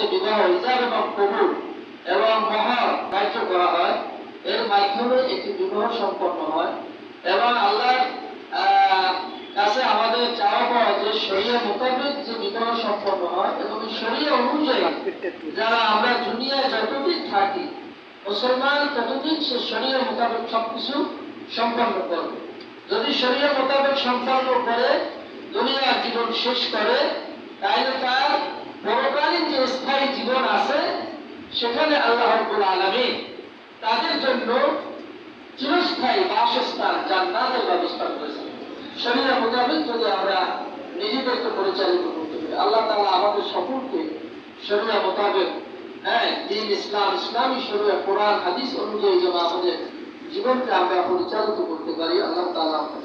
যে বিবাহ ইজাব এবং কবুল এবং মহর কার্য করা হয়, এর মাধ্যমে একটি বিবাহ সম্পন্ন হয় এবং আল্লাহর কাছে আমাদের চাওয়া পাওয়া যে শরীর মোতাবেক যে বিবাহ সম্পন্ন হয় এবং শরীর অনুযায়ী যারা আমরা দুনিয়ায় যতদিন থাকি, মুসলমান ততদিন সে শরীর মোতাবেক সবকিছু সম্পন্ন করবে। যদি শরীর মোতাবেক সম্পন্ন করে, দুনিয়ার জীবন শেষ করে তাহলে তার পরকালীন যে স্থায়ী জীবন আছে সেখানে আল্লাহ রব্বুল আলামিন তাদের জন্য চিরস্থায়ী বাসস্থান, জান্নাতের ব্যবস্থা করেছেন। শরীরের মোতাবেক যদি আমরা নিজেদেরকে পরিচালিত করতে পারি, আল্লাহ তাআলা আমাদের সকলকে শরীর মোতাবেক হ্যাঁ দিন ইসলাম, ইসলামী শরীর কোরআন, হাদিস অনুযায়ী যেন আমাদের জীবনকে আমরা পরিচালিত করতে পারি, আল্লাহ তাআলা আমাদের